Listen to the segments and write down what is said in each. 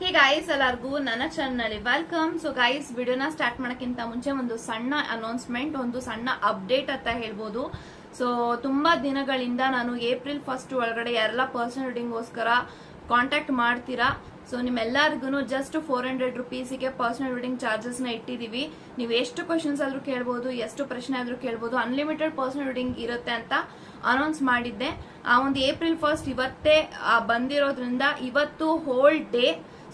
ಹೇ guys ಎಲ್ಲರಿಗೂ ನನ್ನ channel welcome so guys ವಿಡಿಯೋನ ಸ್ಟಾರ್ಟ್ ಮಾಡೋಕ್ಕಿಂತ ಮುಂಚೆ ಒಂದು ಸಣ್ಣ ಅನೌನ್ಸ್ಮೆಂಟ್ ಒಂದು ಸಣ್ಣ ಅಪ್ಡೇಟ್ ಅಂತ ಹೇಳ್ಬೋದು. ಸೊ ತುಂಬಾ ದಿನಗಳಿಂದ ನಾನು ಏಪ್ರಿಲ್ ಫಸ್ಟ್ ಒಳಗಡೆ ಎಲ್ಲ ಪರ್ಸನಲ್ ರೀಡಿಂಗ್ಗೋಸ್ಕರ ಕಾಂಟ್ಯಾಕ್ಟ್ ಮಾಡ್ತೀರಾ? ಸೊ ನಿಮ್ಮೆಲ್ಲರಿಗೂ ಜಸ್ಟ್ ಫೋರ್ ಹಂಡ್ರೆಡ್ ರುಪೀಸಿಗೆ ಪರ್ಸನಲ್ ರೀಡಿಂಗ್ ಚಾರ್ಜಸ್ನ ಇಟ್ಟಿದ್ದೀವಿ ನೀವು ಎಷ್ಟು ಕ್ವಶನ್ಸ್ ಆದರೂ ಕೇಳ್ಬೋದು, ಎಷ್ಟು ಪ್ರಶ್ನೆ ಆದರೂ ಕೇಳ್ಬೋದು ಅನ್ಲಿಮಿಟೆಡ್ ಪರ್ಸನಲ್ ರೀಡಿಂಗ್ ಇರುತ್ತೆ ಅಂತ ಅನೌನ್ಸ್ ಮಾಡಿದ್ದೆ. ಆ ಒಂದು ಏಪ್ರಿಲ್ ಫಸ್ಟ್ ಇವತ್ತೇ ಬಂದಿರೋದ್ರಿಂದ ಇವತ್ತು whole day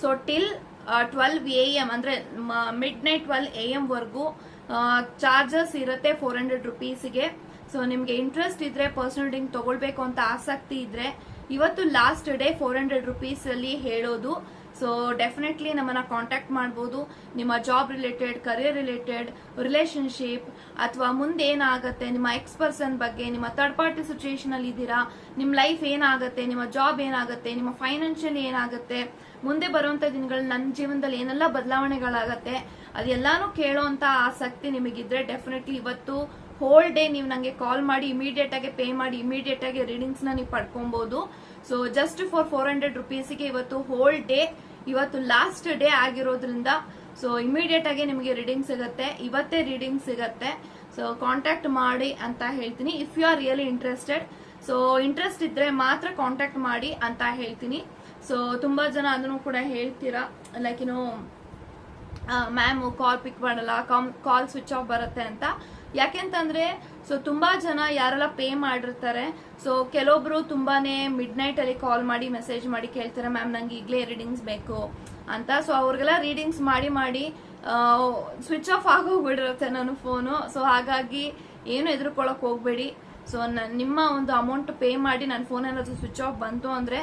so till twelve A M ಅಂದ್ರೆ midnight twelve A M ವರ್ಗೂ ಚಾರ್ಜಸ್ ಇರುತ್ತೆ ಫೋರ್ ಹಂಡ್ರೆಡ್ ರುಪೀಸ್ಗೆ ಸೊ ನಿಮ್ಗೆ ಇಂಟ್ರೆಸ್ಟ್ ಇದ್ರೆ ಪರ್ಸನಲ್ ಡಿಂಗ್ ತಗೊಳ್ಬೇಕು ಅಂತ ಆಸಕ್ತಿ ಇದ್ರೆ, ಇವತ್ತು last day four hundred rupees ಅಲ್ಲಿ ಹೇಳೋದು. ಸೊ ಡೆಫಿನೆಟ್ಲಿ ನಮ್ಮನ್ನ ಕಾಂಟ್ಯಾಕ್ಟ್ ಮಾಡ್ಬೋದು. ನಿಮ್ಮ job related career related relationship ಅಥವಾ ಮುಂದೆ ಏನಾಗುತ್ತೆ, ನಿಮ್ಮ ಎಕ್ಸ್ ಪರ್ಸನ್ ಬಗ್ಗೆ, ನಿಮ್ಮ ಥರ್ಡ್ ಪಾರ್ಟಿ ಸಿಚುಯೇಷನ್ ಅಲ್ಲಿ ಇದ್ದೀರಾ, ನಿಮ್ಮ ಲೈಫ್ ಏನಾಗುತ್ತೆ, ನಿಮ್ಮ ಜಾಬ್ ಏನಾಗುತ್ತೆ, ನಿಮ್ಮ ಫೈನಾನ್ಷಿಯಲ್ ಏನಾಗುತ್ತೆ, ಮುಂದೆ ಬರುವಂತ ದಿನಗಳಲ್ಲಿ ನನ್ನ ಜೀವನದಲ್ಲಿ ಏನೆಲ್ಲ ಬದಲಾವಣೆಗಳಾಗತ್ತೆ, ಅದೆಲ್ಲಾನು ಕೇಳೋಂತ ಆಸಕ್ತಿ ನಿಮಗಿದ್ರೆ ಡೆಫಿನೆಟ್ಲಿ ಇವತ್ತು ಹೋಲ್ ಡೇ ನೀವು ನಂಗೆ ಕಾಲ್ ಮಾಡಿ ಇಮಿಡಿಯೇಟ್ ಆಗಿ ಪೇ ಮಾಡಿ ಇಮಿಡಿಯೇಟ್ ಆಗಿ ರೀಡಿಂಗ್ಸ್ನ ನೀವು ಪಡ್ಕೊಬಹುದು so just for four hundred ರುಪೀಸ್ಗೆ ಇವತ್ತು ಹೋಲ್ ಡೇ ಇವತ್ತು ಲಾಸ್ಟ್ ಡೇ ಆಗಿರೋದ್ರಿಂದ ಸೊ ಇಮಿಡಿಯೇಟ್ ಆಗಿ ನಿಮಗೆ ರೀಡಿಂಗ್ ಸಿಗುತ್ತೆ. ಇವತ್ತೇ ರೀಡಿಂಗ್ ಸಿಗುತ್ತೆ. ಸೊ ಕಾಂಟ್ಯಾಕ್ಟ್ ಮಾಡಿ ಅಂತ ಹೇಳ್ತೀನಿ. If you are really interested so interest ಇದ್ರೆ ಮಾತ್ರ ಕಾಂಟ್ಯಾಕ್ಟ್ ಮಾಡಿ ಅಂತ ಹೇಳ್ತೀನಿ. ಸೊ ತುಂಬಾ ಜನ ಅದನ್ನು ಕೂಡ ಹೇಳ್ತೀರಾ? ಲೈಕ್ ಏನು ಮ್ಯಾಮ್ ಕಾಲ್ ಪಿಕ್ ಮಾಡಲ್ಲ ಕಾಲ್ ಸ್ವಿಚ್ ಆಫ್ ಬರುತ್ತೆ ಅಂತ. ಯಾಕೆಂತಂದ್ರೆ ಸೊ ತುಂಬಾ ಜನ ಯಾರೆಲ್ಲ ಪೇ ಮಾಡಿರ್ತಾರೆ ಸೊ ಕೆಲವೊಬ್ರು ತುಂಬಾನೇ ಮಿಡ್ ನೈಟ್ ಅಲ್ಲಿ ಕಾಲ್ ಮಾಡಿ ಮೆಸೇಜ್ ಮಾಡಿ ಕೇಳ್ತಾರೆ ಮ್ಯಾಮ್ ನಂಗೆ ಈಗಲೇ ರೀಡಿಂಗ್ಸ್ ಬೇಕು ಅಂತ. ಸೊ ಅವ್ರಿಗೆಲ್ಲ ರೀಡಿಂಗ್ಸ್ ಮಾಡಿ ಮಾಡಿ ಸ್ವಿಚ್ ಆಫ್ ಆಗೋಗ್ಬಿಡಿರುತ್ತೆ ನನ್ನ ಫೋನು ಸೊ ಹಾಗಾಗಿ ಏನು ಎದುರ್ಕೊಳಕ್ ಹೋಗ್ಬೇಡಿ. ಸೊ ನಿಮ್ಮ ಒಂದು ಅಮೌಂಟ್ ಪೇ ಮಾಡಿ ನನ್ನ ಫೋನ್ ಏನಾದ್ರು ಸ್ವಿಚ್ ಆಫ್ ಬಂತು ಅಂದ್ರೆ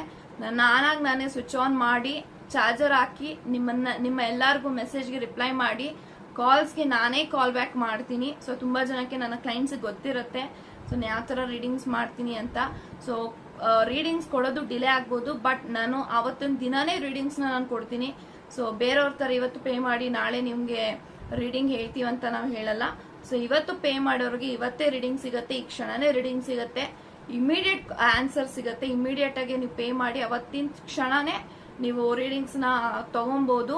ನಾನಾಗಿ ನಾನೇ ಸ್ವಿಚ್ ಆನ್ ಮಾಡಿ ಚಾರ್ಜರ್ ಹಾಕಿ ನಿಮ್ಮನ್ನ, ನಿಮ್ಮ ಎಲ್ಲರಿಗೂ ಮೆಸೇಜ್ಗೆ ರಿಪ್ಲೈ ಮಾಡಿ ಕಾಲ್ಸ್ಗೆ ನಾನೇ ಕಾಲ್ ಬ್ಯಾಕ್ ಮಾಡ್ತೀನಿ. ಸೊ ತುಂಬ ಜನಕ್ಕೆ ನನ್ನ ಕ್ಲೈಂಟ್ಸ್ ಗೊತ್ತಿರುತ್ತೆ. ಸೊ ಯಾವ ಥರ ರೀಡಿಂಗ್ಸ್ ಮಾಡ್ತೀನಿ ಅಂತ. ಸೊ ರೀಡಿಂಗ್ಸ್ ಕೊಡೋದು ಡಿಲೇ ಆಗ್ಬೋದು ಬಟ್ ನಾನು ಆವತ್ತಿನ ದಿನಾನೇ ರೀಡಿಂಗ್ಸ್ನ ನಾನು ಕೊಡ್ತೀನಿ. ಸೊ ಬೇರೆಯವ್ರ ಥರ ಇವತ್ತು ಪೇ ಮಾಡಿ, ನಾಳೆ ನಿಮಗೆ ರೀಡಿಂಗ್ ಹೇಳ್ತೀವಿ ಅಂತ ನಾವು ಹೇಳಲ್ಲ. ಸೊ ಇವತ್ತು ಪೇ ಮಾಡೋರಿಗೆ ಇವತ್ತೇ ರೀಡಿಂಗ್ ಸಿಗುತ್ತೆ, ಈ ಕ್ಷಣನೇ ರೀಡಿಂಗ್ ಸಿಗುತ್ತೆ. ಇಮಿಡಿಯೇಟ್ ಆನ್ಸರ್ ಸಿಗುತ್ತೆ. ಇಮಿಡಿಯೇಟ್ ಆಗಿ ನೀವು ಪೇ ಮಾಡಿ ಅವತ್ತಿನ ಕ್ಷಣನೇ ನೀವು ರೀಡಿಂಗ್ಸ್ನ ತಗೊಬೋದು.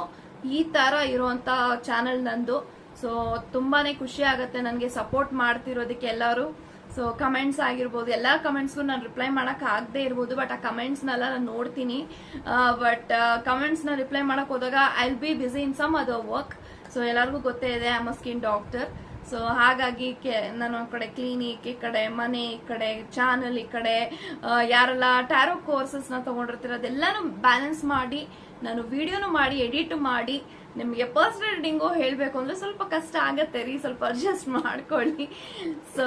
ಈ ತರ ಇರುವಂತ ಚಾನೆಲ್ ನಂದು. ಸೊ ತುಂಬಾನೇ ಖುಷಿ ಆಗುತ್ತೆ ನನಗೆ ಸಪೋರ್ಟ್ ಮಾಡ್ತಿರೋದಕ್ಕೆ ಎಲ್ಲರೂ. ಸೊ ಕಮೆಂಟ್ಸ್ ಆಗಿರ್ಬೋದು, ಎಲ್ಲಾ ಕಮೆಂಟ್ಸ್ಗೂ ನಾನು ರಿಪ್ಲೈ ಮಾಡಕ್ ಆಗದೆ ಇರ್ಬೋದು ಬಟ್ ಆ ಕಮೆಂಟ್ಸ್ನೆಲ್ಲ ನಾನು ನೋಡ್ತೀನಿ. ಬಟ್ ಕಮೆಂಟ್ಸ್ನ ರಿಪ್ಲೈ ಮಾಡಕ್ ಹೋದಾಗ I will be busy in some other work so ಎಲ್ಲರಿಗೂ ಗೊತ್ತೇ ಇದೆ I uh skin doctor so ಹಾಗಾಗಿ ಕೆ- ನಾನು ಆ ಕಡೆ ಕ್ಲಿನಿಕ್ ಈ ಕಡೆ, ಮನೆ ಈ ಕಡೆ ಚಾನಲ್ ಈ ಕಡೆ ಯಾರೆಲ್ಲ ಟ್ಯಾರೋ ಕೋರ್ಸಸ್ನ ತಗೊಂಡಿರ್ತೀರ, ಅದೆಲ್ಲಾನು ಬ್ಯಾಲೆನ್ಸ್ ಮಾಡಿ, ನಾನು ವಿಡಿಯೋನು ಮಾಡಿ ಎಡಿಟ್ ಮಾಡಿ, ನಿಮಗೆ ಪರ್ಸನಲ್ ರೀಡಿಂಗು ಹೇಳಬೇಕು ಅಂದರೆ ಸ್ವಲ್ಪ ಕಷ್ಟ ಆಗತ್ತೆ ರೀ, ಸ್ವಲ್ಪ ಅಡ್ಜಸ್ಟ್ ಮಾಡ್ಕೊಳ್ಳಿ. ಸೊ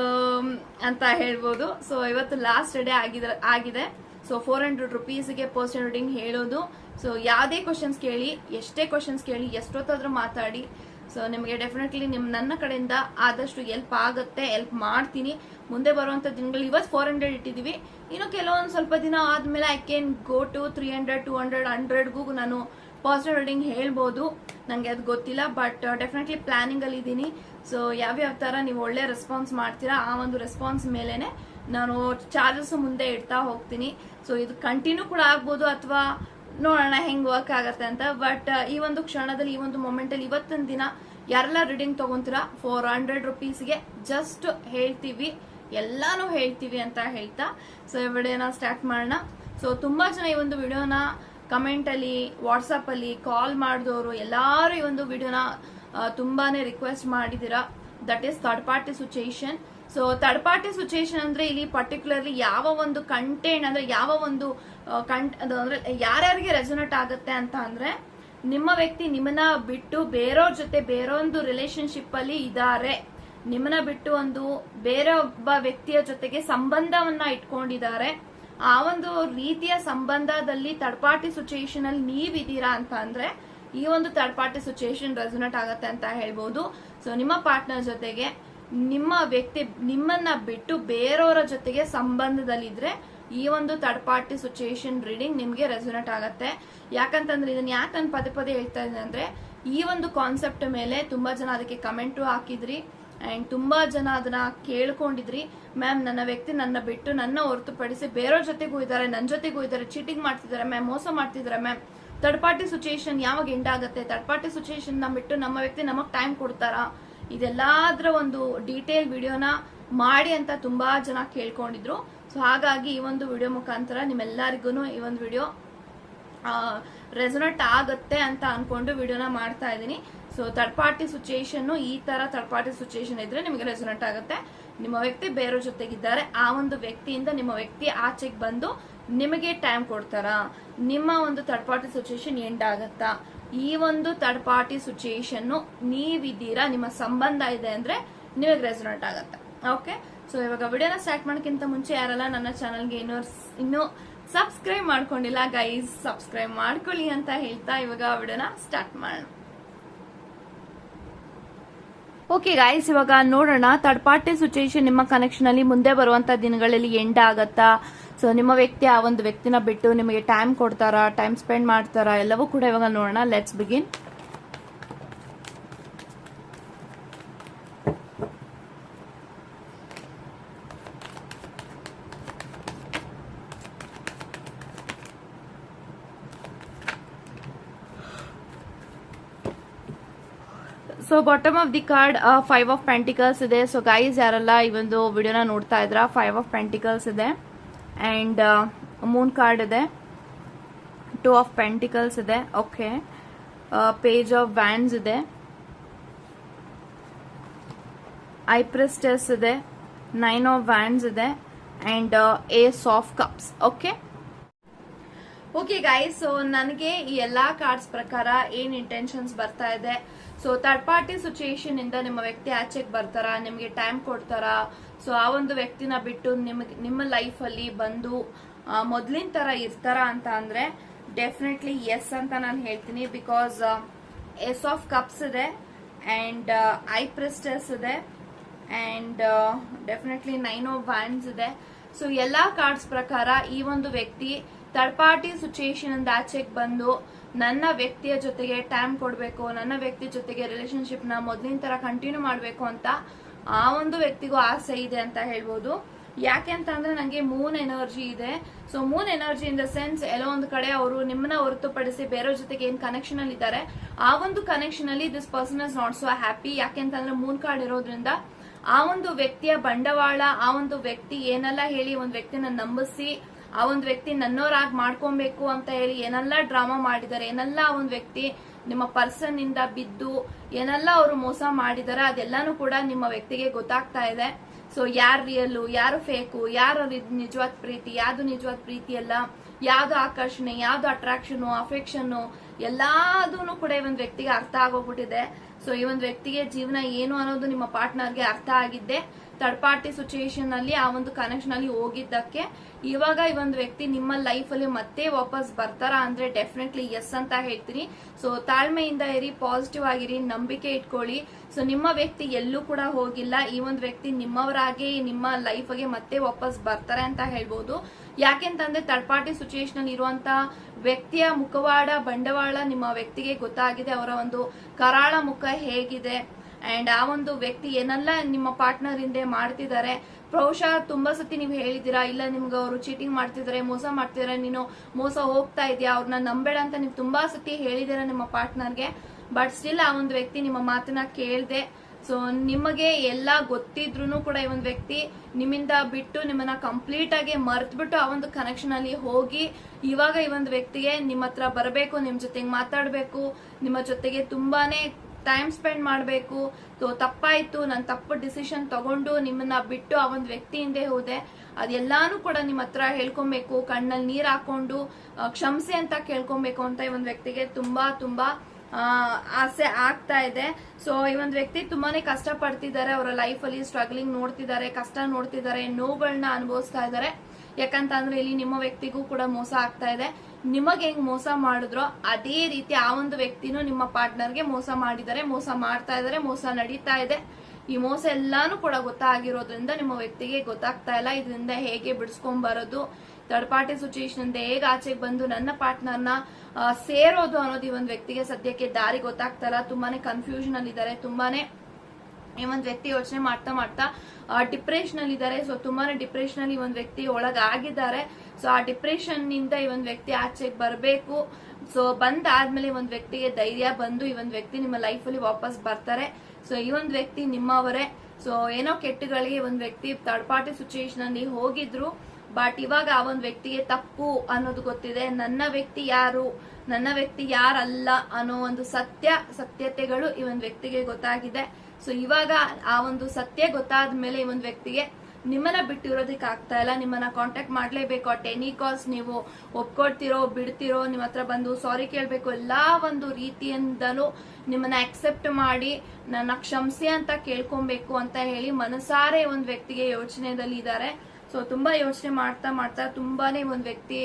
ಅಂತ ಹೇಳ್ಬೋದು. ಸೊ ಇವತ್ತು ಲಾಸ್ಟ್ ಡೇ ಆಗಿದೆ. ಆಗಿದೆ ಸೊ ಫೋರ್ ಹಂಡ್ರೆಡ್ ರುಪೀಸ್ಗೆ ಪರ್ಸನಲ್ ರೀಡಿಂಗ್ ಹೇಳೋದು. ಸೊ ಯಾವುದೇ ಕ್ವಶನ್ಸ್ ಕೇಳಿ, ಎಷ್ಟೇ ಕ್ವಶನ್ಸ್ ಕೇಳಿ, ಎಷ್ಟೊತ್ತಾದರೂ ಮಾತಾಡಿ. ಸೊ ನಿಮಗೆ ಡೆಫಿನೆಟ್ಲಿ ನಿಮ್ಮ ನನ್ನ ಕಡೆಯಿಂದ ಆದಷ್ಟು ಎಲ್ಪ್ ಆಗುತ್ತೆ ಎಲ್ಪ್ ಮಾಡ್ತೀನಿ. ಮುಂದೆ ಬರುವಂತ ದಿನಗಳು ಇವತ್ತು ಫೋರ್ ಹಂಡ್ರೆಡ್ ಇಟ್ಟಿದೀವಿ. ಇನ್ನು ಕೆಲವೊಂದು ಸ್ವಲ್ಪ ದಿನ ಆದ್ಮೇಲೆ I can go to three hundred two hundred ಹಂಡ್ರೆಡ್ಗೂ ನಾನು ಪಾಸಿಟಿವ್ ರೀಡಿಂಗ್ ಹೇಳ್ಬೋದು. ನನಗೆ ಅದು ಗೊತ್ತಿಲ್ಲ ಬಟ್ ಡೆಫಿನೆಟ್ಲಿ ಪ್ಲಾನಿಂಗ್ ಅಲ್ಲಿ ಇದ್ದೀನಿ ಸೊ ಯಾವ್ಯಾವ ತರ ನೀವು ಒಳ್ಳೆ ರೆಸ್ಪಾನ್ಸ್ ಮಾಡ್ತೀರಾ, ಆ ಒಂದು ರೆಸ್ಪಾನ್ಸ್ ಮೇಲೇ ನಾನು ಚಾರ್ಜಸ್ ಮುಂದೆ ಇಡ್ತಾ ಹೋಗ್ತೀನಿ. ಸೊ ಇದು ಕಂಟಿನ್ಯೂ ಕೂಡ ಆಗ್ಬೋದು ಅಥವಾ ನೋಡೋಣ ಹೆಂಗೆ ವರ್ಕ್ ಆಗತ್ತೆ ಅಂತ. ಬಟ್ ಈ ಒಂದು ಕ್ಷಣದಲ್ಲಿ, ಈ ಒಂದು ಮೊಮೆಂಟ್ ಅಲ್ಲಿ ಇವತ್ತಿನ ದಿನ ಯಾರೆಲ್ಲ ರೀಡಿಂಗ್ ತಗೊಂತೀರಾ? ಫೋರ್ ಹಂಡ್ರೆಡ್ ರುಪೀಸ್ಗೆ ಜಸ್ಟ್ ಹೇಳ್ತೀವಿ. ಎಲ್ಲಾನು ಹೇಳ್ತೀವಿ ಅಂತ ಹೇಳ್ತಾ. ಸೊ ವಿಡಿಯೋನ ಸ್ಟಾರ್ಟ್ ಮಾಡೋಣ. ಸೊ ತುಂಬಾ ಜನ ಈ ಒಂದು ವಿಡಿಯೋನ ಕಮೆಂಟ್ ಅಲ್ಲಿ ವಾಟ್ಸಪ್ ಅಲ್ಲಿ ಕಾಲ್ ಮಾಡಿದವರು ಎಲ್ಲರೂ ಈ ಒಂದು ವಿಡಿಯೋನ ತುಂಬಾನೇ ರಿಕ್ವೆಸ್ಟ್ ಮಾಡಿದ್ದೀರಾ. That is third party situation so third party situation ಅಂದ್ರೆ ಇಲ್ಲಿ ಪರ್ಟಿಕ್ಯುಲರ್ಲಿ ಯಾವ ಒಂದು ಕಂಟೆಂಟ್ ಅಂದ್ರೆ ಯಾವ ಒಂದು ಕಂಟ್ ಅದು ಅಂದ್ರೆ ಯಾರ್ಯಾರಿಗೆ ರೆಸೊನೇಟ್ ಆಗುತ್ತೆ ಅಂತ ಅಂದ್ರೆ ನಿಮ್ಮ ವ್ಯಕ್ತಿ ನಿಮ್ಮನ್ನ ಬಿಟ್ಟು ಬೇರೆಯವ್ರ ಜೊತೆ ಬೇರೊಂದು ರಿಲೇಶನ್ಶಿಪ್ ಅಲ್ಲಿ ಇದ್ದಾರೆ ನಿಮ್ಮನ್ನ ಬಿಟ್ಟು ಒಂದು ಬೇರೆ ಒಬ್ಬ ವ್ಯಕ್ತಿಯ ಜೊತೆಗೆ ಸಂಬಂಧವನ್ನ ಇಟ್ಕೊಂಡಿದ್ದಾರೆ ಆ ಒಂದು ರೀತಿಯ ಸಂಬಂಧದಲ್ಲಿ ಥರ್ಡ್ ಪಾರ್ಟಿ ಸಿಚುಯೇಷನ್ ಅಲ್ಲಿ ನೀವಿದ್ದೀರಾ ಅಂತ ಅಂದ್ರೆ ಈ ಒಂದು ಥರ್ಡ್ ಪಾರ್ಟಿ ಸಿಚುಯೇಷನ್ ರೆಸೊನೇಟ್ ಆಗತ್ತೆ ಅಂತ ಹೇಳ್ಬೋದು. ಸೊ ನಿಮ್ಮ ಪಾರ್ಟ್ನರ್ ಜೊತೆಗೆ ನಿಮ್ಮ ವ್ಯಕ್ತಿ ನಿಮ್ಮನ್ನ ಬಿಟ್ಟು ಬೇರೆಯವರ ಜೊತೆಗೆ ಸಂಬಂಧದಲ್ಲಿದ್ರೆ ಈ ಒಂದು ಥರ್ಡ್ ಪಾರ್ಟಿ ಸಿಚುಯೇಷನ್ ರೀಡಿಂಗ್ ನಿಮ್ಗೆ ರೆಸೊನೇಟ್ ಆಗತ್ತೆ. ಯಾಕಂತಂದ್ರೆ ಇದನ್ನ ಯಾಕೆ ನಾನು ಪದೇ ಪದೇ ಹೇಳ್ತಾ ಇದ್ದೀನಿ ಅಂದ್ರೆ, ಈ ಒಂದು ಕಾನ್ಸೆಪ್ಟ್ ಮೇಲೆ ತುಂಬಾ ಜನ ಅದಕ್ಕೆ ಕಮೆಂಟು ಹಾಕಿದ್ರಿ ಅಂಡ್ ತುಂಬಾ ಜನ ಅದನ್ನ ಕೇಳ್ಕೊಂಡಿದ್ರಿ. ಮ್ಯಾಮ್ ನನ್ನ ವ್ಯಕ್ತಿ ನನ್ನ ಬಿಟ್ಟು ನನ್ನ ಹೊರತುಪಡಿಸಿ ಬೇರೆಯವ್ರ ಜೊತೆಗೂ ಇದ್ದಾರೆ ನನ್ನ ಜೊತೆಗೂ ಇದ್ದಾರೆ ಚೀಟಿಂಗ್ ಮಾಡ್ತಿದ್ದಾರೆ ಮ್ಯಾಮ್ ಮೋಸ ಮಾಡ್ತಿದ್ದಾರೆ ಮ್ಯಾಮ್ ಥರ್ಡ್ ಪಾರ್ಟಿ ಸಿಚುಯೇಷನ್ ಯಾವಾಗ ಎಂಡ್ ಆಗುತ್ತೆ? ಥರ್ಡ್ ಪಾರ್ಟಿ ಸಿಚುಯೇಷನ್ನ ಬಿಟ್ಟು ನಮ್ಮ ವ್ಯಕ್ತಿ ನಮಗೆ ಟೈಮ್ ಕೊಡ್ತಾರಾ? ಇದೆಲ್ಲಾದ್ರ ಒಂದು ಡೀಟೇಲ್ ವಿಡಿಯೋನ ಮಾಡಿ ಅಂತ ತುಂಬಾ ಜನ ಕೇಳ್ಕೊಂಡಿದ್ರು. ಸೊ ಹಾಗಾಗಿ ಈ ಒಂದು ವಿಡಿಯೋ ಮುಖಾಂತರ ನಿಮ್ಮೆಲ್ಲರಿಗೂ ಈ ಒಂದು ವಿಡಿಯೋ ರೆಸೊನೇಟ್ ಆಗುತ್ತೆ ಅಂತ ಅನ್ಕೊಂಡು ವಿಡಿಯೋನ ಮಾಡ್ತಾ ಇದ್ದೀನಿ. ಸೊ ಥರ್ಡ್ ಪಾರ್ಟಿ ಸಿಚುಯೇಷನ್ ಈ ತರ ಥರ್ಡ್ ಪಾರ್ಟಿ ಸಿಚುಯೇಷನ್ ಇದ್ರೆ ನಿಮಗೆ ರೆಸೊನೇಟ್ ಆಗುತ್ತೆ. ನಿಮ್ಮ ವ್ಯಕ್ತಿ ಬೇರೆಯವ್ರ ಜೊತೆಗಿದ್ದಾರೆ. ಆ ಒಂದು ವ್ಯಕ್ತಿಯಿಂದ ನಿಮ್ಮ ವ್ಯಕ್ತಿ ಆಚೆಗೆ ಬಂದು ನಿಮಗೆ ಟೈಮ್ ಕೊಡ್ತಾರಾ? ನಿಮ್ಮ ಒಂದು ಥರ್ಡ್ ಪಾರ್ಟಿ ಸಿಚುಯೇಷನ್ ಎಂಡ್ ಆಗತ್ತಾ? ಈ ಒಂದು ಥರ್ಡ್ ಪಾರ್ಟಿ ಸಿಚುಯೇಷನ್ ನೀವಿದ್ದೀರಾ, ನಿಮ್ಮ ಸಂಬಂಧ ಇದೆ ಅಂದ್ರೆ ನಿಮಗೆ ರೆಸೊನೇಟ್ ಆಗುತ್ತೆ. ಓಕೆ ಸೊ ಇವಾಗ ವಿಡಿಯೋನ ಸ್ಟಾರ್ಟ್ ಮಾಡೋಕ್ಕಿಂತ ಮುಂಚೆ ಯಾರೆಲ್ಲ ನನ್ನ ಚಾನಲ್ಗೆ ಇನ್ನೂ ಇನ್ನೂ ಸಬ್ಸ್ಕ್ರೈಬ್ ಮಾಡ್ಕೊಂಡಿಲ್ಲ ಗೈಸ್ ಸಬ್ಸ್ಕ್ರೈಬ್ ಮಾಡ್ಕೊಳ್ಳಿ ಅಂತ ಹೇಳ್ತಾ ಇವಾಗ ವಿಡಿಯೋನ ಸ್ಟಾರ್ಟ್ ಮಾಡೋಣ. ಓಕೆ ಗಾಯ್ಸ್ ಇವಾಗ ನೋಡೋಣ ಥರ್ಡ್ ಪಾರ್ಟಿ ಸಿಚುಯೇಷನ್ ನಿಮ್ಮ ಕನೆಕ್ಷನ್ ಅಲ್ಲಿ ಮುಂದೆ ಬರುವಂತ ದಿನಗಳಲ್ಲಿ ಎಂಡ್ ಆಗತ್ತಾ? ಸೊ ನಿಮ್ಮ ವ್ಯಕ್ತಿ, ಆ ಒಂದು ವ್ಯಕ್ತಿನ ಬಿಟ್ಟು ನಿಮಗೆ ಟೈಮ್ ಕೊಡ್ತಾರಾ ಟೈಮ್ ಸ್ಪೆಂಡ್ ಮಾಡ್ತಾರಾ, ಎಲ್ಲವೂ ಕೂಡ ಇವಾಗ ನೋಡೋಣ. Let's begin so bottom of the card five of pentacles ಇದೆ. ಸೊ ಗೈಸ್ ಯಾರೆಲ್ಲ ಈ ಒಂದು ವಿಡಿಯೋನ ನೋಡ್ತಾ ಇದ್ರ ಫೈವ್ ಆಫ್ ಪೆಂಟಿಕಲ್ಸ್ ಇದೆ. ಅಂಡ್ ಮೂನ್ ಕಾರ್ಡ್ ಇದೆ. ಟೂ ಆಫ್ ಪೆಂಟಿಕಲ್ಸ್ ಇದೆ. ಓಕೆ ಪೇಜ್ ಆಫ್ ವ್ಯಾನ್ಸ್ ಇದೆ. ಐಪ್ರಿಸ್ಟೆಸ್ ಇದೆ. ನೈನ್ ಆಫ್ ವ್ಯಾನ್ಸ್ ಇದೆ. And ace of cups okay okay guys so ನನಗೆ ಈ ಎಲ್ಲಾ ಕಾರ್ಡ್ಸ್ ಪ್ರಕಾರ ಏನ್ ಇಂಟೆನ್ಷನ್ಸ್ ಬರ್ತಾ ಇದೆ? ಸೊ ಥರ್ಡ್ ಪಾರ್ಟಿ ಸಿಚುಯೇಷನ್ ಇಂದ ನಿಮ್ಮ ವ್ಯಕ್ತಿ ಆಚೆಗೆ ಬರ್ತಾರಾ? ನಿಮಗೆ ಟೈಮ್ ಕೊಡ್ತಾರಾ? ಸೊ ಆ ಒಂದು ವ್ಯಕ್ತಿನ ಬಿಟ್ಟು ನಿಮಗೆ, ನಿಮ್ಮ ಲೈಫ್ ಅಲ್ಲಿ ಬಂದು ಮೊದ್ಲಿನ ತರ ಇರ್ತಾರ ಅಂತ ಅಂದ್ರೆ ಡೆಫಿನೆಟ್ಲಿ ಎಸ್ ಅಂತ ನಾನು ಹೇಳ್ತೀನಿ. ಬಿಕಾಸ್ ಎಸ್ ಆಫ್ ಕಪ್ಸ್ ಇದೆ ಅಂಡ್ ಐ ಪ್ರಿಸ್ಟಸ್ ಇದೆ and definitely nine of wands ಇದೆ. ಸೊ ಎಲ್ಲಾ ಕಾರ್ಡ್ಸ್ ಪ್ರಕಾರ ಈ ಒಂದು ವ್ಯಕ್ತಿ ಥರ್ಡ್ ಪಾರ್ಟಿ ಸಿಚುಯೇಷನ್ ಇಂದ ಆಚೆಗೆ ಬಂದು ನನ್ನ ವ್ಯಕ್ತಿಯ ಜೊತೆಗೆ ಟೈಮ್ ಕೊಡಬೇಕು, ನನ್ನ ವ್ಯಕ್ತಿ ಜೊತೆಗೆ ರಿಲೇಶನ್ಶಿಪ್ನ ಮೊದಲಿನ ತರ ಕಂಟಿನ್ಯೂ ಮಾಡಬೇಕು ಅಂತ ಆ ಒಂದು ವ್ಯಕ್ತಿಗೂ ಆಸೆ ಇದೆ ಅಂತ ಹೇಳ್ಬೋದು. ಯಾಕೆ ಅಂತ ಅಂದ್ರೆ ನಂಗೆ ಮೂನ್ ಎನರ್ಜಿ ಇದೆ. So moon energy in the sense ಎಲ್ಲೋ ಒಂದು ಕಡೆ ಅವರು ನಿಮ್ಮನ್ನ ಹೊರತುಪಡಿಸಿ ಬೇರೆಯವ್ರ ಜೊತೆಗೆ ಏನ್ ಕನೆಕ್ಷನ್ ಅಲ್ಲಿ ಇದ್ದಾರೆ, ಆ ಒಂದು ಕನೆಕ್ಷನ್ ಅಲ್ಲಿ this person is not so happy ಯಾಕೆ ಅಂತಂದ್ರೆ ಮೂನ್ ಕಾರ್ಡ್ ಇರೋದ್ರಿಂದ ಆ ಒಂದು ವ್ಯಕ್ತಿಯ ಬಂಡವಾಳ, ಆ ಒಂದು ವ್ಯಕ್ತಿ ಏನೆಲ್ಲ ಹೇಳಿ ಒಂದು ವ್ಯಕ್ತಿನ ನಂಬಿಸಿ ಆ ಒಂದು ವ್ಯಕ್ತಿ ನನ್ನೋರಾಗಿ ಮಾಡ್ಕೊಬೇಕು ಅಂತ ಹೇಳಿ ಏನೆಲ್ಲ ಡ್ರಾಮಾ ಮಾಡಿದ್ದಾರೆ, ಏನೆಲ್ಲ ಆ ಒಂದು ವ್ಯಕ್ತಿ ನಿಮ್ಮ ಪರ್ಸನ್ ಇಂದ ಬಿದ್ದು ಏನೆಲ್ಲ ಅವರು ಮೋಸ ಮಾಡಿದಾರೆ, ಅದೆಲ್ಲಾನು ಕೂಡ ನಿಮ್ಮ ವ್ಯಕ್ತಿಗೆ ಗೊತ್ತಾಗ್ತಾ ಇದೆ. ಸೊ ಯಾರು ರಿಯಲ್ಲು ಯಾರು ಫೇಕು ಯಾರು ನಿಜವಾದ ಪ್ರೀತಿ, ಯಾವ್ದು ನಿಜವಾದ ಪ್ರೀತಿ ಅಲ್ಲ, ಯಾವ್ದು ಆಕರ್ಷಣೆ, ಯಾವ್ದು ಅಟ್ರಾಕ್ಷನ್ ಅಫೆಕ್ಷನ್ ಎಲ್ಲಾದೂ ಕೂಡ ಈ ಒಂದು ವ್ಯಕ್ತಿಗೆ ಅರ್ಥ ಆಗೋಗ್ಬಿಟ್ಟಿದೆ. ಸೊ ಈ ಒಂದು ವ್ಯಕ್ತಿಗೆ ಜೀವನ ಏನು ಅನ್ನೋದು ನಿಮ್ಮ ಪಾರ್ಟ್ನರ್ಗೆ ಅರ್ಥ ಆಗಿದ್ದೆ ಥರ್ಡ್ ಪಾರ್ಟಿ ಸಿಚುಯೇಷನ್ ಅಲ್ಲಿ ಆ ಒಂದು ಕನೆಕ್ಷನ್ ಅಲ್ಲಿ ಹೋಗಿದ್ದಕ್ಕೆ ಇವಾಗ ಈ ಒಂದು ವ್ಯಕ್ತಿ ನಿಮ್ಮ ಲೈಫ್ ಅಲ್ಲಿ ಮತ್ತೆ ವಾಪಸ್ ಬರ್ತಾರ ಅಂದ್ರೆ ಡೆಫಿನೆಟ್ಲಿ ಎಸ್ ಅಂತ ಹೇಳ್ತೀನಿ. ಸೊ ತಾಳ್ಮೆಯಿಂದ ಇರಿ ಪಾಸಿಟಿವ್ ಆಗಿರಿ, ನಂಬಿಕೆ ಇಟ್ಕೊಳ್ಳಿ. ಸೊ ನಿಮ್ಮ ವ್ಯಕ್ತಿ ಎಲ್ಲೂ ಕೂಡ ಹೋಗಿಲ್ಲ. ಈ ಒಂದು ವ್ಯಕ್ತಿ ನಿಮ್ಮವರಾಗಿ, ನಿಮ್ಮ ಲೈಫ್ಗೆ ಮತ್ತೆ ವಾಪಸ್ ಬರ್ತಾರೆ ಅಂತ ಹೇಳ್ಬೋದು. ಯಾಕೆಂತಂದ್ರೆ ಥರ್ಡ್ ಪಾರ್ಟಿ ಸಿಚುಯೇಷನ್ ಅಲ್ಲಿ ಇರುವಂತ ವ್ಯಕ್ತಿಯ ಮುಖವಾಡ ಬಂಡವಾಳ ನಿಮ್ಮ ವ್ಯಕ್ತಿಗೆ ಗೊತ್ತಾಗಿದೆ. ಅವರ ಒಂದು ಕರಾಳ ಮುಖ ಹೇಗಿದೆ. ಅಂಡ್ ಆ ಒಂದು ವ್ಯಕ್ತಿ ಏನೆಲ್ಲ ನಿಮ್ಮ ಪಾರ್ಟ್ನರ್ ಹಿಂದೆ ಮಾಡ್ತಿದ್ದಾರೆ. ಬಹುಶಃ ತುಂಬಾ ಸತಿ ನೀವು ಹೇಳಿದ್ದೀರಾ, ಇಲ್ಲ ನಿಮ್ಗೆ ಅವರು ಚೀಟಿಂಗ್ ಮಾಡ್ತಿದ್ದಾರೆ, ಮೋಸ ಮಾಡ್ತಿದ್ದಾರೆ, ನೀನು ಮೋಸ ಹೋಗ್ತಾ ಇದೆಯಾ ಅವ್ರನ್ನ ನಂಬೇಡ ಅಂತ ನೀವು ತುಂಬಾ ಸತಿ ಹೇಳಿದ್ದೀರಾ ನಿಮ್ಮ ಪಾರ್ಟ್ನರ್ಗೆ ಬಟ್ ಸ್ಟಿಲ್ ಆ ಒಂದು ವ್ಯಕ್ತಿ ನಿಮ್ಮ ಮಾತನ್ನ ಕೇಳ್ದೆ. ಸೊ ನಿಮಗೆ ಎಲ್ಲ ಗೊತ್ತಿದ್ರು ಕೂಡ ಈ ಒಂದು ವ್ಯಕ್ತಿ ನಿಮ್ಮಿಂದ ಬಿಟ್ಟು ನಿಮ್ಮನ್ನ ಕಂಪ್ಲೀಟ್ ಆಗಿ ಮರ್ತ್ಬಿಟ್ಟು ಆ ಒಂದು ಕನೆಕ್ಷನ್ ಅಲ್ಲಿ ಹೋಗಿ ಇವಾಗ ಈ ಒಂದು ವ್ಯಕ್ತಿಗೆ ನಿಮ್ಮ ಹತ್ರ ಬರಬೇಕು ನಿಮ್ ಜೊತೆಗೆ ಮಾತಾಡಬೇಕು, ನಿಮ್ಮ ಜೊತೆಗೆ ತುಂಬಾನೇ ಟೈಮ್ ಸ್ಪೆಂಡ್ ಮಾಡಬೇಕು. ಸೊ ತಪ್ಪಾಯ್ತು, ನಾನು ತಪ್ಪು ಡಿಸಿಷನ್ ತಗೊಂಡು ನಿಮ್ಮನ್ನ ಬಿಟ್ಟು ಆ ಒಂದು ವ್ಯಕ್ತಿ ಹಿಂದೆ. ಅದೆಲ್ಲಾನು ಕೂಡ ನಿಮ್ಮ ಹತ್ರ ಹೇಳ್ಕೊಬೇಕು, ಕಣ್ಣಲ್ಲಿ ನೀರ್ ಹಾಕೊಂಡು ಕ್ಷಮಿಸಿ ಅಂತ ಕೇಳ್ಕೊಬೇಕು ಅಂತ ಈ ಒಂದು ವ್ಯಕ್ತಿಗೆ ತುಂಬಾ ತುಂಬಾ ಆಸೆ ಆಗ್ತಾ ಇದೆ. ಸೊ ಈ ಒಂದು ವ್ಯಕ್ತಿ ತುಂಬಾನೇ ಕಷ್ಟ ಪಡ್ತಿದ್ದಾರೆ ಅವರ ಲೈಫ್ ಅಲ್ಲಿ ಸ್ಟ್ರಗ್ಲಿಂಗ್ ನೋಡ್ತಿದ್ದಾರೆ, ಕಷ್ಟ ನೋಡ್ತಿದ್ದಾರೆ ನೋವುಗಳನ್ನ ಅನುಭವಿಸ್ತಾ ಇದ್ದಾರೆ. ಯಾಕಂತ ಅಂದ್ರೆ ಇಲ್ಲಿ ನಿಮ್ಮ ವ್ಯಕ್ತಿಗೂ ಕೂಡ ಮೋಸ ಆಗ್ತಾ ಇದೆ. ನಿಮಗೆ ಹೆಂಗ್ ಮೋಸ ಮಾಡಿದ್ರೋ ಅದೇ ರೀತಿ ಆ ಒಂದು ವ್ಯಕ್ತಿನೂ ನಿಮ್ಮ ಪಾರ್ಟ್ನರ್ಗೆ ಮೋಸ ಮಾಡಿದ್ದಾರೆ, ಮೋಸ ಮಾಡ್ತಾ ಇದ್ದಾರೆ, ಮೋಸ ನಡೀತಾ ಇದೆ. ಈ ಮೋಸ ಎಲ್ಲಾನು ಕೂಡ ಗೊತ್ತಾಗಿರೋದ್ರಿಂದ ನಿಮ್ಮ ವ್ಯಕ್ತಿಗೆ ಗೊತ್ತಾಗ್ತಾ ಇಲ್ಲ. ಇದರಿಂದ ಹೇಗೆ ಬಿಡಿಸ್ಕೊಂಡ್ ಬರೋದು ಥರ್ಡ್ ಪಾರ್ಟಿ ಸಿಚುಯೇಷನ್ ಇಂದ ಹೇಗೆ ಆಚೆಗೆ ಬಂದು ನನ್ನ ಪಾರ್ಟ್ನರ್ನ ಸೇರೋದು ಅನ್ನೋದು ಈ ಒಂದು ವ್ಯಕ್ತಿಗೆ ಸದ್ಯಕ್ಕೆ ದಾರಿ ಗೊತ್ತಾಗ್ತಾ ಇಲ್ಲ. ತುಂಬಾನೇ ಕನ್ಫ್ಯೂಷನ್ ಅಲ್ಲಿ ಇದ್ದಾರೆ ತುಂಬಾನೇ ಈ ಒಂದು ವ್ಯಕ್ತಿ ಯೋಚನೆ ಮಾಡ್ತಾ ಮಾಡ್ತಾ ಡಿಪ್ರೆಷನ್ ಅಲ್ಲಿ ಇದ್ದಾರೆ ಸೊ ತುಂಬಾನೇ ಡಿಪ್ರೆಷನ್ ಅಲ್ಲಿ ಒಂದು ವ್ಯಕ್ತಿ ಒಳಗಾಗಿದ್ದಾರೆ. ಸೊ ಆ ಡಿಪ್ರೆಷನ್ನಿಂದ ಈ ಒಂದು ವ್ಯಕ್ತಿ ಆಚೆಗೆ ಬರಬೇಕು. ಸೊ ಬಂದಾದ್ಮೇಲೆ ಒಂದು ವ್ಯಕ್ತಿಗೆ ಧೈರ್ಯ ಬಂದು ಈ ಒಂದು ವ್ಯಕ್ತಿ ನಿಮ್ಮ ಲೈಫ್ ಅಲ್ಲಿ ವಾಪಸ್ ಬರ್ತಾರೆ. ಸೊ ಈ ಒಂದು ವ್ಯಕ್ತಿ ನಿಮ್ಮವರೇ. ಸೊ ಏನೋ ಕೆಟ್ಟಗಳಿಗೆ ಒಂದು ವ್ಯಕ್ತಿ ಥರ್ಡ್ ಪಾರ್ಟಿ ಸಿಚುಯೇಷನ್ ಅಲ್ಲಿ ಹೋಗಿದ್ರು. ಬಟ್ ಇವಾಗ ಆ ಒಂದು ವ್ಯಕ್ತಿಗೆ ತಪ್ಪು ಅನ್ನೋದು ಗೊತ್ತಿದೆ. ನನ್ನ ವ್ಯಕ್ತಿ ಯಾರು? ನನ್ನ ವ್ಯಕ್ತಿ ಯಾರಲ್ಲ ಅನ್ನೋ ಒಂದು ಸತ್ಯ, ಸತ್ಯತೆಗಳು ಈ ಒಂದು ವ್ಯಕ್ತಿಗೆ ಗೊತ್ತಾಗಿದೆ. ಸೊ ಇವಾಗ ಆ ಒಂದು ಸತ್ಯ ಗೊತ್ತಾದ ಮೇಲೆ ಈ ಒಂದು ವ್ಯಕ್ತಿಗೆ ನಿಮ್ಮನ್ನ ಬಿಟ್ಟಿರೋದಕ್ಕೆ ಆಗ್ತಾ ಇಲ್ಲ. ನಿಮ್ಮನ್ನ ಕಾಂಟ್ಯಾಕ್ಟ್ ಮಾಡಲೇಬೇಕು. ಅಟ್ ಎನಿ ಕಾಸ್ ನೀವು ಒಪ್ಕೊಳ್ತಿರೋ, ಬಿಡ್ತಿರೋ, ನಿಮ್ಮ ಹತ್ರ ಬಂದು ಸಾರಿ ಕೇಳಬೇಕು, ಎಲ್ಲಾ ಒಂದು ರೀತಿಯಿಂದಲೂ ನಿಮ್ಮನ್ನ ಅಕ್ಸೆಪ್ಟ್ ಮಾಡಿ, ನನ್ನ ಕ್ಷಮಿಸಿ ಅಂತ ಕೇಳ್ಕೊಬೇಕು ಅಂತ ಹೇಳಿ ಮನಸಾರೆ ಒಂದು ವ್ಯಕ್ತಿಗೆ ಯೋಚನೆದಲ್ಲಿ ಇದ್ದಾರೆ. ಸೊ ತುಂಬಾ ಯೋಚನೆ ಮಾಡ್ತಾ ಮಾಡ್ತಾ ತುಂಬಾನೇ ಒಂದು ವ್ಯಕ್ತಿ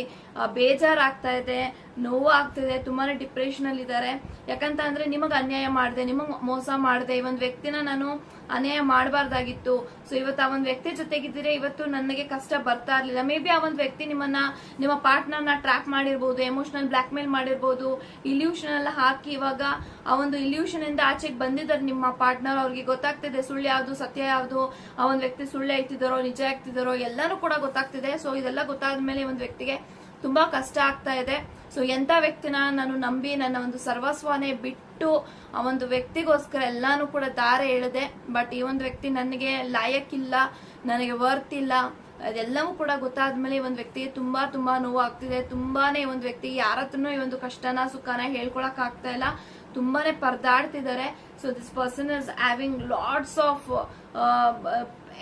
ಬೇಜಾರಾಗ್ತಾ ಇದೆ ನೋವು ಆಗ್ತಿದೆ ತುಂಬಾನೇ ಡಿಪ್ರೆಷನ್ ಅಲ್ಲಿ ಇದ್ದಾರೆ ಯಾಕಂತ ಅಂದ್ರೆ ನಿಮಗೆ ಅನ್ಯಾಯ ಮಾಡಿದೆ, ನಿಮಗೆ ಮೋಸ ಮಾಡಿದೆ. ಈ ಒಂದು ವ್ಯಕ್ತಿನ ನಾನು ಅನ್ಯಾಯ ಮಾಡಬಾರ್ದಾಗಿತ್ತು. ಸೊ ಇವತ್ತು ಆ ಒಂದು ವ್ಯಕ್ತಿ ಜೊತೆಗಿದ್ದರೆ ಇವತ್ತು ನನಗೆ ಕಷ್ಟ ಬರ್ತಾ ಇರಲಿಲ್ಲ. ಮೇ ಬಿ ಆ ಒಂದು ವ್ಯಕ್ತಿ ನಿಮ್ಮನ್ನ, ನಿಮ್ಮ ಪಾರ್ಟ್ನರ್ನ ಟ್ರ್ಯಾಕ್ ಮಾಡಿರ್ಬೋದು ಎಮೋಷನಲ್ ಬ್ಲಾಕ್ ಮೇಲ್ ಮಾಡಿರ್ಬೋದು ಇಲ್ಯೂಷನ್ ಎಲ್ಲ ಹಾಕಿ ಇವಾಗ ಆ ಒಂದು ಇಲ್ಯೂಷನ್ ಇಂದ ಆಚೆಗೆ ಬಂದಿದ್ದಾರೆ ನಿಮ್ಮ ಪಾರ್ಟ್ನರ್ ಅವ್ರಿಗೆ ಗೊತ್ತಾಗ್ತಿದೆ ಸುಳ್ಳು ಯಾವ್ದು, ಸತ್ಯ ಯಾವ್ದು, ಆ ಒಂದು ವ್ಯಕ್ತಿ ಸುಳ್ಳು ಹೇಳ್ತಿದಾರೋ ನಿಜ ಆಗ್ತಿದ್ದಾರೋ ಎಲ್ಲಾನು ಕೂಡ ಗೊತ್ತಾಗ್ತಿದೆ. ಸೊ ಇದೆಲ್ಲ ಗೊತ್ತಾದ್ಮೇಲೆ ಒಂದು ವ್ಯಕ್ತಿಗೆ ತುಂಬಾ ಕಷ್ಟ ಆಗ್ತಾ ಇದೆ. ಸೊ ಎಂತ ವ್ಯಕ್ತಿನ ನಾನು ನಂಬಿ ನನ್ನ ಒಂದು ಸರ್ವಸ್ವನೇ ಬಿಟ್ಟು ಆ ಒಂದು ವ್ಯಕ್ತಿಗೋಸ್ಕರ ಎಲ್ಲಾನು ಕೂಡ ದಾರೆ ಎಳೆದೆ. ಬಟ್ ಈ ಒಂದು ವ್ಯಕ್ತಿ ನನಗೆ ಲಾಯಕ್ಕಿಲ್ಲ, ನನಗೆ ವರ್ತ್ ಇಲ್ಲ. ಅದೆಲ್ಲವೂ ಕೂಡ ಗೊತ್ತಾದ್ಮೇಲೆ ಈ ಒಂದು ವ್ಯಕ್ತಿಗೆ ತುಂಬಾ ತುಂಬಾ ನೋವು ಆಗ್ತಿದೆ ತುಂಬಾನೇ ಒಂದು ವ್ಯಕ್ತಿಗೆ ಯಾರ ಹತ್ರನೂ ಈ ಒಂದು ಕಷ್ಟನ, ಸುಖನ ಹೇಳ್ಕೊಳಕ್ ಆಗ್ತಾ ಇಲ್ಲ. ತುಂಬಾನೇ ಪರದಾಡ್ತಿದ್ದಾರೆ. So this person is having lots of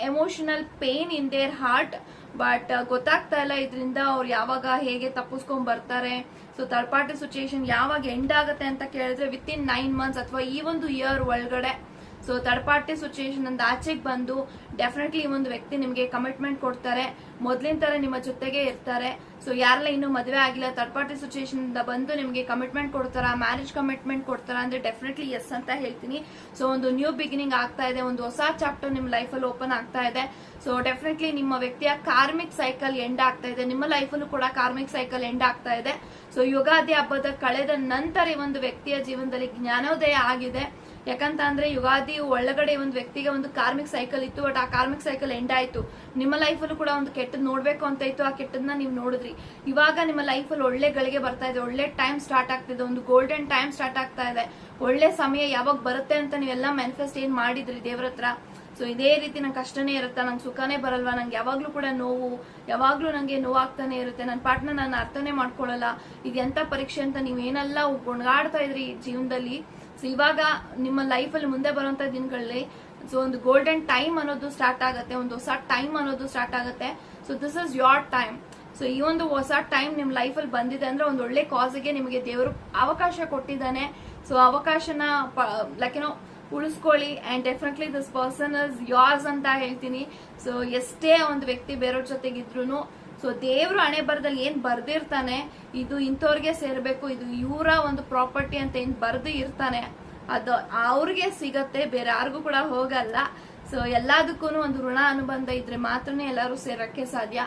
emotional pain in their heart but ಗೊತ್ತಾಗ್ತಾ ಇಲ್ಲ ಇದರಿಂದ ಅವ್ರು ಯಾವಾಗ ಹೇಗೆ ತಪ್ಪಿಸ್ಕೊಂಡ್ ಬರ್ತಾರೆ. ಸೊ ಥರ್ಡ್ ಪಾರ್ಟಿ ಸಿಚುಯೇಷನ್ ಯಾವಾಗ ಎಂಡ್ ಆಗುತ್ತೆ ಅಂತ ಕೇಳಿದ್ರೆ ವಿತ್ ಇನ್ ನೈನ್ ಮಂತ್ಸ್ ಅಥವಾ ಈ ಒಂದು ಇಯರ್ ಒಳಗಡೆ ಸೊ ಥರ್ಡ್ ಪಾರ್ಟಿ ಸಿಚುಯೇಷನ್ ಅಂತ ಆಚೆಗೆ ಬಂದು ಡೆಫಿನೆಟ್ಲಿ ಒಂದು ವ್ಯಕ್ತಿ ನಿಮಗೆ ಕಮಿಟ್ಮೆಂಟ್ ಕೊಡ್ತಾರೆ. ಮೊದಲಿನ ತರ ನಿಮ್ಮ ಜೊತೆಗೆ ಇರ್ತಾರೆ. ಸೊ ಯಾರೆಲ್ಲ ಇನ್ನೂ ಮದುವೆ ಆಗಿಲ್ಲ ಥರ್ಡ್ ಪಾರ್ಟಿ ಸಿಚುಯೇಷನ್ ಇಂದ ಬಂದು ನಿಮಗೆ ಕಮಿಟ್ಮೆಂಟ್ ಕೊಡ್ತಾರ ಮ್ಯಾರೇಜ್ ಕಮಿಟ್ಮೆಂಟ್ ಕೊಡ್ತಾರ ಅಂದ್ರೆ ಡೆಫಿನೆಟ್ಲಿ ಎಸ್ ಅಂತ ಹೇಳ್ತೀನಿ. ಸೊ ಒಂದು ನ್ಯೂ ಬಿಗಿನಿಂಗ್ ಆಗ್ತಾ ಇದೆ, ಒಂದು ಹೊಸ ಚಾಪ್ಟರ್ ನಿಮ್ಮ ಲೈಫಲ್ಲಿ ಓಪನ್ ಆಗ್ತಾ ಇದೆ. ಸೊ ಡೆಫಿನೆಟ್ಲಿ ನಿಮ್ಮ ವ್ಯಕ್ತಿಯ ಕಾರ್ಮಿಕ್ ಸೈಕಲ್ ಎಂಡ್ ಆಗ್ತಾ ಇದೆ. ನಿಮ್ಮ ಲೈಫಲ್ಲೂ ಕೂಡ ಕಾರ್ಮಿಕ್ ಸೈಕಲ್ ಎಂಡ್ ಆಗ್ತಾ ಇದೆ. ಸೊ ಯುಗಾದಿ ಹಬ್ಬದ ಕಳೆದ ನಂತರ ಈ ಒಂದು ವ್ಯಕ್ತಿಯ ಜೀವನದಲ್ಲಿ ಜ್ಞಾನೋದಯ ಆಗಿದೆ. ಯಾಕಂತ ಅಂದ್ರೆ ಯುಗಾದಿ ಒಳಗಡೆ ಒಂದು ವ್ಯಕ್ತಿಗೆ ಒಂದು ಕಾರ್ಮಿಕ್ ಸೈಕಲ್ ಇತ್ತು ಬಟ್ ಆ ಕಾರ್ಮಿಕ್ ಸೈಕಲ್ ಎಂಡ್ ಆಯ್ತು. ನಿಮ್ಮ ಲೈಫಲ್ಲೂ ಕೂಡ ಒಂದು ಕೆಟ್ಟದ್ ನೋಡ್ಬೇಕು ಅಂತ ಇತ್ತು, ಆ ಕೆಟ್ಟದನ್ನ ನೀವು ನೋಡಿದ್ರಿ. ಇವಾಗ ನಿಮ್ಮ ಲೈಫಲ್ಲಿ ಒಳ್ಳೆ ಗಳಿಗೆ ಬರ್ತಾ ಇದೆ, ಒಳ್ಳೆ ಟೈಮ್ ಸ್ಟಾರ್ಟ್ ಆಗ್ತಿದೆ ಒಂದು ಗೋಲ್ಡನ್ ಟೈಮ್ ಸ್ಟಾರ್ಟ್ ಆಗ್ತಾ ಇದೆ. ಒಳ್ಳೆ ಸಮಯ ಯಾವಾಗ ಬರುತ್ತೆ ಅಂತ ನೀವೆಲ್ಲ ಮ್ಯಾನಿಫೆಸ್ಟ್ ಏನ್ ಮಾಡಿದ್ರಿ ದೇವ್ರ ಹತ್ರ? ಸೊ ಇದೇ ರೀತಿ ನಂಗೆ ಕಷ್ಟನೇ ಇರುತ್ತೆ, ನಂಗೆ ಸುಖನೇ ಬರಲ್ವಾ? ನಂಗೆ ಯಾವಾಗ್ಲೂ ಕೂಡ ನೋವು, ಯಾವಾಗ್ಲೂ ನಂಗೆ ನೋವಾಗ್ತಾನೆ ಇರುತ್ತೆ. ನನ್ನ ಪಾಟ್ನ ನಾನು ಅರ್ಥನೇ ಮಾಡ್ಕೊಳ್ಳಲ್ಲ ಇದು ಎಂತ ಪರೀಕ್ಷೆ ಅಂತ ನೀವೇನೆಲ್ಲ ಒಣಗಾಡ್ತಾ ಇದ್ರಿ ಜೀವನದಲ್ಲಿ? ಸೊ ಇವಾಗ ನಿಮ್ಮ ಲೈಫಲ್ಲಿ ಮುಂದೆ ಬರುವಂತ ದಿನಗಳಲ್ಲಿ ಸೊ ಒಂದು ಗೋಲ್ಡನ್ ಟೈಮ್ ಅನ್ನೋದು ಸ್ಟಾರ್ಟ್ ಆಗುತ್ತೆ, ಒಂದು ಹೊಸ ಟೈಮ್ ಅನ್ನೋದು ಸ್ಟಾರ್ಟ್ ಆಗುತ್ತೆ. So this is your time so ಈ ಒಂದು ಹೊಸ ಟೈಮ್ ನಿಮ್ ಲೈಫಲ್ಲಿ ಬಂದಿದೆ ಅಂದ್ರೆ ಒಂದು ಒಳ್ಳೆ ಕಾಸಿಗೆ ನಿಮಗೆ ದೇವರು ಅವಕಾಶ ಕೊಟ್ಟಿದ್ದಾನೆ. ಸೊ ಅವಕಾಶನ ಲೈಕ್ ಏನೋ ಉಳಿಸ್ಕೊಳ್ಳಿ and definitely this person is yours ಅಂತ ಹೇಳ್ತೀನಿ. ಸೊ ಎಷ್ಟೇ ಒಂದು ವ್ಯಕ್ತಿ ಬೇರೆಯವ್ರ ಜೊತೆಗಿದ್ರು ಸೊ ದೇವ್ರು ಹಣೆ ಬರದಲ್ಲಿ ಏನ್ ಬರ್ದಿರ್ತಾನೆ, ಇದು ಇಂಥವ್ರಿಗೆ ಸೇರ್ಬೇಕು, ಇದು ಇವರ ಒಂದು ಪ್ರಾಪರ್ಟಿ ಅಂತ ಏನ್ ಬರ್ದು ಇರ್ತಾನೆ, ಅದು ಅವ್ರಿಗೆ ಸಿಗತ್ತೆ, ಬೇರೆ ಯಾರಿಗೂ ಕೂಡ ಹೋಗಲ್ಲ. ಸೊ ಎಲ್ಲದಕ್ಕೂ ಒಂದು ಋಣ ಅನುಬಂಧ ಇದ್ರೆ ಮಾತ್ರನೇ ಎಲ್ಲರೂ ಸೇರಕ್ಕೆ ಸಾಧ್ಯ.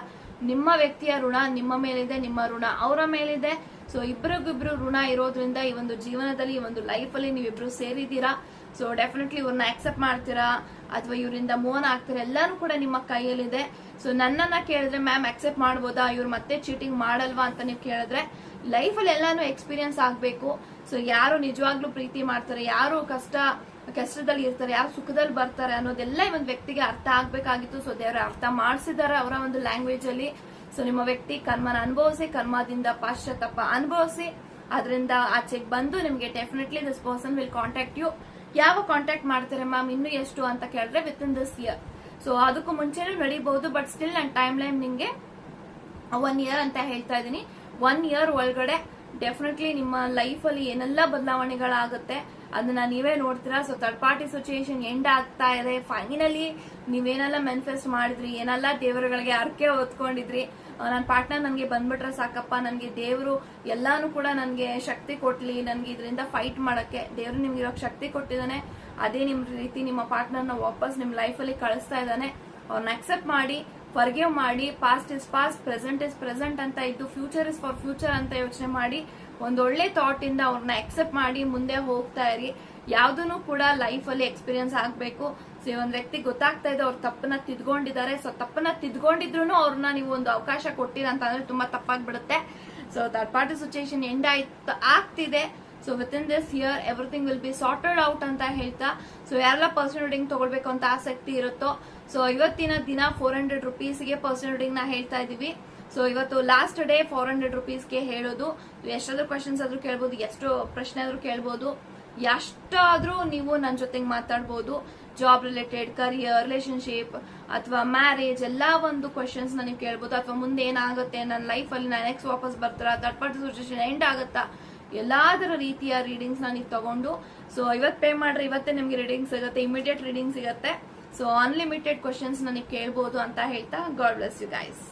ನಿಮ್ಮ ವ್ಯಕ್ತಿಯ ಋಣ ನಿಮ್ಮ ಮೇಲಿದೆ, ನಿಮ್ಮ ಋಣ ಅವರ ಮೇಲಿದೆ. ಸೊ ಇಬ್ಬರಿಗಿಬ್ರು ಋಣ ಇರೋದ್ರಿಂದ ಈ ಒಂದು ಜೀವನದಲ್ಲಿ, ಈ ಒಂದು ಲೈಫಲ್ಲಿ ನೀವಿಬ್ರು ಸೇರಿದ್ದೀರಾ? ಸೊ ಡೆಫಿನೆಟ್ಲಿ ಇವ್ರನ್ನ ಆಕ್ಸೆಪ್ಟ್ ಮಾಡ್ತೀರಾ? ಅಥವಾ ಇವರಿಂದ ಮೋನ್ ಆಗ್ತೀರಾ? ಎಲ್ಲಾನು ಕೂಡ ನಿಮ್ಮ ಕೈಯಲ್ಲಿದೆ. ಸೊ ನನ್ನನ್ನ ಕೇಳಿದ್ರೆ ಮ್ಯಾಮ್ ಅಕ್ಸೆಪ್ಟ್ ಮಾಡ್ಬೋದಾ? ಇವ್ರು ಮತ್ತೆ ಚೀಟಿಂಗ್ ಮಾಡಲ್ವಾ? ಅಂತ ನೀವು ಕೇಳಿದ್ರೆ ಲೈಫಲ್ಲಿ ಎಲ್ಲಾನು ಎಕ್ಸ್ಪೀರಿಯನ್ಸ್ ಆಗ್ಬೇಕು. ಸೊ ಯಾರು ನಿಜವಾಗ್ಲೂ ಪ್ರೀತಿ ಮಾಡ್ತಾರೆ? ಯಾರು ಕಷ್ಟ, ಕಷ್ಟದಲ್ಲಿ ಇರ್ತಾರೆ? ಯಾರು ಸುಖದಲ್ಲಿ ಬರ್ತಾರೆ? ಅನ್ನೋದೆಲ್ಲ ಈ ಒಂದು ವ್ಯಕ್ತಿಗೆ ಅರ್ಥ ಆಗ್ಬೇಕಾಗಿತ್ತು. ಸೊ ದೇವರ ಅರ್ಥ ಮಾಡಿಸಿದ್ದಾರೆ ಅವರ ಒಂದು ಲ್ಯಾಂಗ್ವೇಜ್ ಅಲ್ಲಿ. ಸೊ ನಿಮ್ಮ ವ್ಯಕ್ತಿ ಕರ್ಮನ ಅನುಭವಿಸಿ, ಕರ್ಮದಿಂದ ಪಾಶ್ಚಾತ್ತಪ್ಪ ಅನುಭವಿಸಿ, ಅದರಿಂದ ಆಚೆಗೆ ಬಂದು ನಿಮಗೆ definitely this person will contact you ಯಾವ ಕಾಂಟ್ಯಾಕ್ಟ್ ಮಾಡ್ತಾರೆ ಮ್ಯಾಮ್ ಇನ್ನು ಎಷ್ಟು ಅಂತ ಕೇಳಿದ್ರೆ within this year so ಅದಕ್ಕೂ ಮುಂಚೆನೂ ನಡೀಬಹುದು ಬಟ್ ಸ್ಟಿಲ್ ನನ್ನ ಟೈಮ್ ಲೈನ್ ನಿಮಗೆ ಒನ್ ಇಯರ್ ಅಂತ ಹೇಳ್ತಾ ಇದ್ದೀನಿ. ಒನ್ ಇಯರ್ ಒಳಗಡೆ ಡೆಫಿನೆಟ್ಲಿ ನಿಮ್ಮ ಲೈಫಲ್ಲಿ ಏನೆಲ್ಲ ಬದಲಾವಣೆಗಳಾಗುತ್ತೆ ಅದನ್ನ ನೀವೇ ನೋಡ್ತೀರಾ? So third party situation end ಆಗ್ತಾ ಇದೆ. ಫೈನಲಿ ನೀವೇನೆಲ್ಲ ಮ್ಯಾನಿಫೆಸ್ಟ್ ಮಾಡಿದ್ರಿ? ಏನೆಲ್ಲ ದೇವರುಗಳಿಗೆ ಅರ್ಕೆ ಹೊತ್ಕೊಂಡಿದ್ರಿ? ನನ್ನ ಪಾರ್ಟ್ನರ್ ನನಗೆ ಬಂದ್ಬಿಟ್ರೆ ಸಾಕಪ್ಪ. ನನಗೆ ದೇವರು ಎಲ್ಲಾನು ಕೂಡ ನನಗೆ ಶಕ್ತಿ ಕೊಟ್ಲಿ. ನನಗೆ ಇದರಿಂದ ಫೈಟ್ ಮಾಡೋಕ್ಕೆ ದೇವರು ನಿಮ್ಗೆ ಇವಾಗ ಶಕ್ತಿ ಕೊಟ್ಟಿದ್ದಾನೆ. ಅದೇ ನಿಮ್ಮ ರೀತಿ ನಿಮ್ಮ ಪಾರ್ಟ್ನರ್ನ ವಾಪಸ್ ನಿಮ್ಮ ಲೈಫಲ್ಲಿ ಕಳಿಸ್ತಾ ಇದ್ದಾನೆ. ಅವ್ರನ್ನ ಅಕ್ಸೆಪ್ಟ್ ಮಾಡಿ ಫರ್ಗಿವ್ ಮಾಡಿ past is past present is present ಅಂತ ಇದ್ದು ಫ್ಯೂಚರ್ ಇಸ್ ಫಾರ್ ಫ್ಯೂಚರ್ ಅಂತ ಯೋಚನೆ ಮಾಡಿ ಒಂದೊಳ್ಳೆ ಥಾಟ್ ಇಂದ ಅವ್ರನ್ನ ಅಕ್ಸೆಪ್ಟ್ ಮಾಡಿ ಮುಂದೆ ಹೋಗ್ತಾ ಇರಿ. ಯಾವ್ದನ್ನು ಕೂಡ ಲೈಫ್ ಅಲ್ಲಿ ಎಕ್ಸ್ಪೀರಿಯನ್ಸ್ ಆಗ್ಬೇಕು. ಸೊ ಒಂದ್ ವ್ಯಕ್ತಿ ಗೊತ್ತಾಗ್ತಾ ಇದೆ ಅವ್ರ ತಪ್ಪನ್ನ ತಿದ್ಕೊಂಡಿದ್ದಾರೆ. ಸೊ ತಪ್ಪನ್ನ ತಿದ್ಕೊಂಡಿದ್ರು ಅವ್ರನ್ನ ನೀವು ಒಂದು ಅವಕಾಶ ಕೊಟ್ಟಿರ ಅಂತ ಅಂದ್ರೆ ತುಂಬಾ ತಪ್ಪಾಗ್ಬಿಡುತ್ತೆ. So that party situation end ಆಯ್ತು, ಆಗ್ತಿದೆ. So within this year everything will be sorted out ಅಂತ ಹೇಳ್ತಾ. ಸೊ ಯಾರೆಲ್ಲ ಪರ್ಸನಲ್ ರೀಡಿಂಗ್ ತಗೊಳ್ಬೇಕು ಅಂತ ಆಸಕ್ತಿ ಇರುತ್ತೋ. ಸೊ ಇವತ್ತಿನ ದಿನ ಫೋರ್ ಹಂಡ್ರೆಡ್ ರುಪೀಸ್ಗೆ ಪರ್ಸನಲ್ ರೀಡಿಂಗ್ನ ಹೇಳ್ತಾ ಇದೀವಿ. ಸೊ ಇವತ್ತು ಲಾಸ್ಟ್ ಡೇ ಫೋರ್ ಹಂಡ್ರೆಡ್ ರುಪೀಸ್ಗೆ ಹೇಳೋದು. ಎಷ್ಟಾದ್ರೂ ಕ್ವಶನ್ಸ್ ಆದ್ರೂ ಕೇಳ್ಬೋದು, ಎಷ್ಟು ಪ್ರಶ್ನೆ ಆದ್ರೂ ಕೇಳ್ಬೋದು. ಎಷ್ಟಾದ್ರೂ ನೀವು ನನ್ನ ಜೊತೆಗೆ ಮಾತಾಡ್ಬೋದು. ಜಾಬ್ ರಿಲೇಟೆಡ್ ಕರಿಯರ್ ರಿಲೇಶನ್ಶಿಪ್ ಅಥವಾ ಮ್ಯಾರೇಜ್ ಎಲ್ಲ ಒಂದು ಕ್ವಶನ್ಸ್ ನೀವು ಕೇಳ್ಬೋದು. ಅಥವಾ ಮುಂದೆ ಏನಾಗುತ್ತೆ ನನ್ನ ಲೈಫಲ್ಲಿ ನಾನು ನೆಕ್ಸ್ಟ್ ವಾಪಸ್ ಬರ್ತಾರ ಥರ್ಡ್ ಪಾರ್ಟಿ ಎಂಡ್ ಆಗುತ್ತಾ? ಎಲ್ಲಾದರ ರೀತಿಯ ರೀಡಿಂಗ್ಸ್ನ ನೀವು ತಗೊಂಡು. ಸೊ ಇವತ್ತು ಪೇ ಮಾಡ್ರೆ ಇವತ್ತೇ ನಿಮ್ಗೆ ರೀಡಿಂಗ್ ಸಿಗುತ್ತೆ ಇಮಿಡಿಯೇಟ್ ರೀಡಿಂಗ್ ಸಿಗುತ್ತೆ. ಸೊ ಅನ್ಲಿಮಿಟೆಡ್ ಕ್ವಶನ್ಸ್ ನೀವು ಕೇಳ್ಬೋದು ಅಂತ ಹೇಳ್ತಾ ಗಾಡ್ ಬ್ಲೆಸ್ ಯು ಗೈಸ್